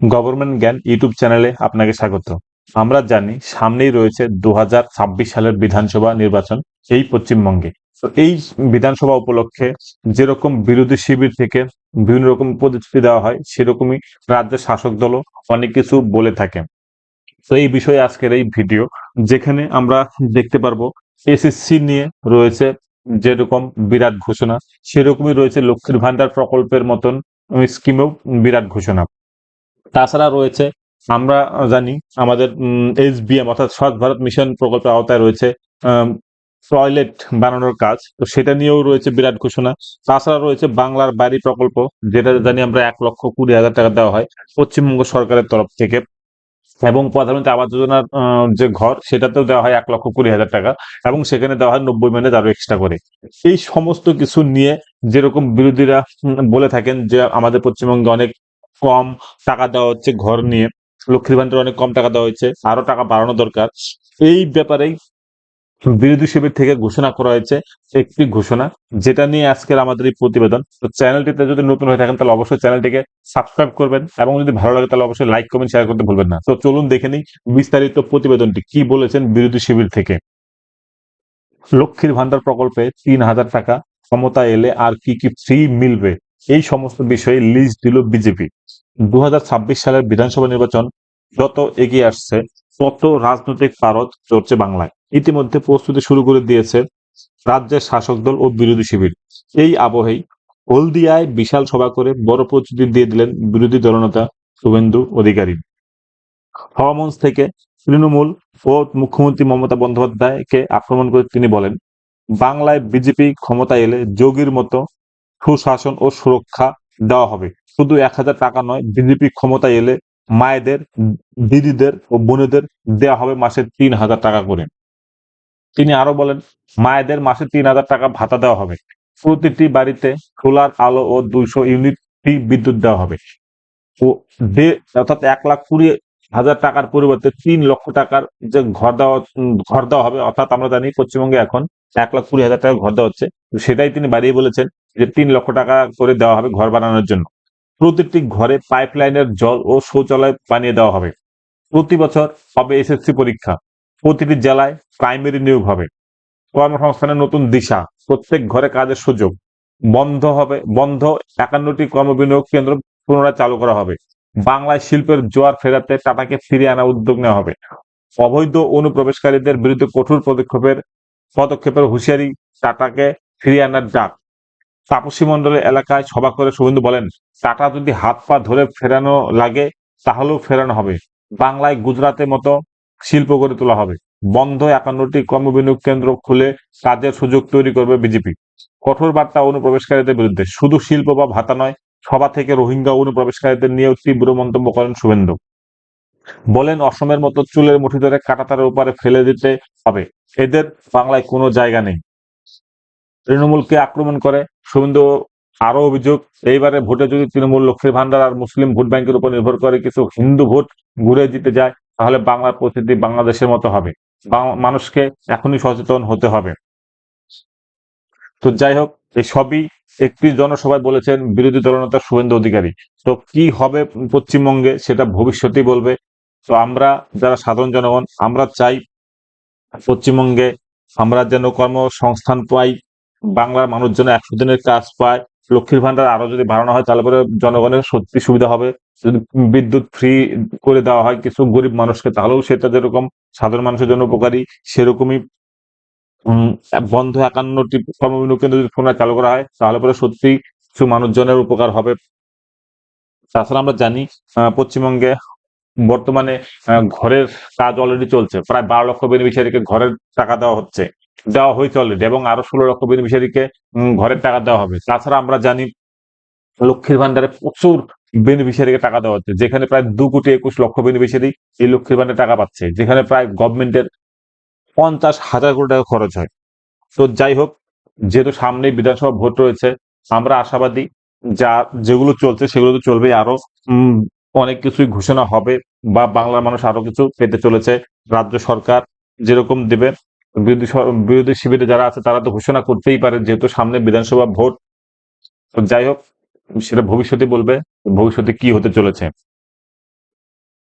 Government জ্ঞান YouTube চ্যানেলে আপনাকে স্বাগত। আমরা জানি সামনেই রয়েছে দু হাজার ছাব্বিশ সালের বিধানসভা নির্বাচন, এই পশ্চিমবঙ্গে। তো এই বিধানসভা উপলক্ষে যেরকম বিরোধী শিবির থেকে বিভিন্ন রকম প্রতিশ্রুতি দেওয়া হয়, সেরকমই রাজ্যের শাসক দলও অনেক কিছু বলে থাকে। তো এই বিষয়ে আজকের এই ভিডিও, যেখানে আমরা দেখতে পারব এসএসসি নিয়ে রয়েছে যেরকম বিরাট ঘোষণা, সেরকমই রয়েছে লক্ষ্মীর ভান্ডার প্রকল্পের মতন স্কিমেও বিরাট ঘোষণা। তাছাড়া রয়েছে, আমরা জানি আমাদের এসবিএম অর্থাৎ স্বচ্ছ ভারত মিশন প্রকল্পের আওতায় রয়েছে টয়লেট বানানোর কাজ। তো সেটা নিয়েও রয়েছে বিরাট ঘোষণা। তাছাড়া রয়েছে বাংলার বাড়ি প্রকল্প, যেটা জানি আমরা এক লক্ষ কুড়ি হাজার টাকা দেওয়া হয় পশ্চিমবঙ্গ সরকারের তরফ থেকে। এবং প্রধানমন্ত্রী আবাস যোজনার যে ঘর, সেটাতেও দেওয়া হয় এক লক্ষ কুড়ি হাজার টাকা এবং সেখানে দেওয়া হয় নব্বই মিনিট আরও এক্সট্রা করে। এই সমস্ত কিছু নিয়ে যেরকম বিরোধীরা বলে থাকেন যে আমাদের পশ্চিমবঙ্গে অনেক কম টাকা দেওয়া হচ্ছে ঘর নিয়ে। লক্ষ্মীর ভান্ডারে অনেক কম টাকা দেওয়া হয়েছে, আরও টাকা বাড়ানো দরকার। এই ব্যাপারেই বিরোধী শিবির থেকে ঘোষণা করা হয়েছে, একটি ঘোষণা, যেটা নিয়ে আজকের আমাদের এই প্রতিবেদন। তো চ্যানেলটিতে যদি নতুন হয়ে থাকেন, তাহলে অবশ্যই চ্যানেলটিকে সাবস্ক্রাইব করবেন, এবং যদি ভালো লাগে, তাহলে অবশ্যই লাইক, কমেন্ট, শেয়ার করতে ভুলবেন না। তো চলুন দেখে নিই বিস্তারিত প্রতিবেদনটি, কি বলেছেন বিরোধী শিবির থেকে। লক্ষ্মীর ভান্ডার প্রকল্পে তিন হাজার টাকা ক্ষমতা এলে আর কি কি ফ্রি মিলবে? এই সমস্ত বিষয়ে লিস্ট দিল বিজেপি। দু হাজার ছাব্বিশ সালের বিধানসভা নির্বাচন যত এগিয়ে আসছে, তত রাজনৈতিক পারদ চড়ছে বাংলায়। ইতিমধ্যে প্রস্তুতি শুরু করে দিয়েছে রাজ্যের শাসক দল ও বিরোধী শিবির। এই আবহেই হলদিয়ায় বিশাল সভা করে বড় প্রস্তুতি দিয়ে দিলেন বিরোধী দলনেতা শুভেন্দু অধিকারী। হওয়ামঞ্চ থেকে তৃণমূল ও মুখ্যমন্ত্রী মমতা বন্দ্যোপাধ্যায়কে আক্রমণ করে তিনি বলেন, বাংলায় বিজেপি ক্ষমতা এলে যোগীর মতো সুশাসন ও সুরক্ষা দেওয়া হবে। শুধু এক হাজার টাকা নয় বিজেপি ক্ষমতা এলে মায়েদের, দিদিদের ও বোনেদের দেওয়া হবে মাসে তিন হাজার টাকা করে। তিনি আরও বলেন, মায়েদের মাসে তিন হাজার টাকা ভাতা দেওয়া হবে। প্রতিটি বাড়িতে সোলার আলো ও দুইশো ইউনিট ফ্রি বিদ্যুৎ দেওয়া হবে। ও অর্থাৎ এক লাখ কুড়ি হাজার টাকার পরিবর্তে তিন লক্ষ টাকার যে ঘর দেওয়া ঘর দেওয়া হবে, অর্থাৎ আমরা জানি পশ্চিমবঙ্গে এখন এক লাখ কুড়ি হাজার টাকা ঘর দেওয়া হচ্ছে, সেটাই তিনি বাড়িয়ে বলেছেন। যে তিন লক্ষ টাকা করে দেওয়া হবে ঘর বানানোর জন্য। প্রতিটি ঘরে পাইপ লাইনের জল ও শৌচালয় বানিয়ে দেওয়া হবে। প্রতি বছর হবে এসএসসি পরীক্ষা। প্রতিটি জেলায় প্রাইমারি নিয়োগ হবে। কর্মসংস্থানের নতুন দিশা। প্রত্যেক ঘরে কাজের সুযোগ। বন্ধ হবে, বন্ধ একান্নটি কর্মবিনিয়োগ কেন্দ্র পুনরায় চালু করা হবে। বাংলায় শিল্পের জোয়ার ফেরাতে টাটাকে ফিরিয়ে আনার উদ্যোগ নেওয়া হবে। অবৈধ অনুপ্রবেশকারীদের বিরুদ্ধে কঠোর পদক্ষেপের পদক্ষেপের হুঁশিয়ারি টাটাকে ফিরিয়ে আনার ডাক। তাপসী মন্ডলের এলাকায় সভা করে শুভেন্দু বলেন টাটা যদি হাত পা ধরে ফেরানো লাগে, তাহলেও ফেরানো হবে। বাংলায় গুজরাতের মতো শিল্প গড়ে তোলা হবে। বন্ধ একান্নটি কর্মবিনিয়োগ কেন্দ্র খুলে কাজের সুযোগ তৈরি করবে বিজেপি। কঠোর বার্তা অনুপ্রবেশকারীদের বিরুদ্ধে। শুধু শিল্প বা ভাতা নয়, সভা থেকে রোহিঙ্গা অনুপ্রবেশকারীদের নিয়েও তীব্র মন্তব্য করেন শুভেন্দু। বলেন, অসমের মতো চুলের মুঠি ধরে কাটাতারের উপরে ফেলে দিতে হবে। এদের বাংলায় কোনো জায়গা নেই। তৃণমূলকে আক্রমণ করে। শুভেন্দু আরও অভিযোগ, এইবারে ভোটে যদি তৃণমূল, লক্ষ্মীর ভান্ডার আর মুসলিম ভোট ব্যাংকের উপর নির্ভর করে কিছু হিন্দু ভোট ঘুরে জিতে যায়, তাহলে বাংলার পরিস্থিতি বাংলাদেশের মতো হবে। মানুষকে এখনই সচেতন হতে হবে। তো যাই হোক, এই সবই একটি জনসভায় বলেছেন বিরোধী দলনেতা শুভেন্দু অধিকারী। তো কি হবে পশ্চিমবঙ্গে সেটা ভবিষ্যতেই বলবে। তো আমরা যারা সাধারণ জনগণ, আমরা চাই পশ্চিমবঙ্গে আমরা যেন কর্মসংস্থান পাই বাংলার মানুষ যেন একশো দিনের কাজ পায়, লক্ষ্মীর ভান্ডার আরও যদি বাড়ানো হয়, তাহলে পরে জনগণের সত্যি সুবিধা হবে। যদি বিদ্যুৎ ফ্রি করে দেওয়া হয় কিছু গরিব মানুষকে, তাহলেও সেটা যেরকম সাধারণ মানুষের জন্য উপকারী, সেরকমই বন্ধ একান্নটি কর্মবিনিয়োগ কেন্দ্র যদি পুনরায় চালু করা হয়, তাহলে পরে সত্যি কিছু মানুষজনের উপকার হবে। তাছাড়া আমরা জানি পশ্চিমবঙ্গে বর্তমানে ঘরের কাজ অলরেডি চলছে। প্রায় বারো লক্ষ বেনিফিশিয়ারিকে ঘরের টাকা দেওয়া হচ্ছে। দেওয়া হয়েছে অলরেডি এবং আরও ষোলো লক্ষ বেনিফিশিয়ারিকে ঘরের টাকা দেওয়া হবে। তাছাড়া আমরা জানি লক্ষ্মীর ভান্ডারে প্রচুর বেনিফিশিয়ারিকে টাকা দেওয়া হচ্ছে। যেখানে প্রায় দু কোটি একুশ লক্ষ বেনিফিশিয়ারি এই লক্ষ্মীর ভান্ডারে টাকা পাচ্ছে। যেখানে প্রায় গভর্নমেন্টের পঞ্চাশ হাজার কোটি টাকা খরচ হয়। তো যাই হোক, যেহেতু সামনেই বিধানসভা ভোট রয়েছে, আমরা আশাবাদী যা, যেগুলো চলছে সেগুলো তো চলবেই। আরও অনেক কিছুই ঘোষণা হবে বা বাংলার মানুষ আরও কিছু পেতে চলেছে। রাজ্য সরকার যেরকম দিবে বিরোধী বিরোধী শিবিরে যারা আছে তারা তো ঘোষণা করতেই পারে যেহেতু সামনে বিধানসভা ভোট। যাই হোক, সেটা ভবিষ্যতে বলবে, ভবিষ্যতে কি হতে চলেছে।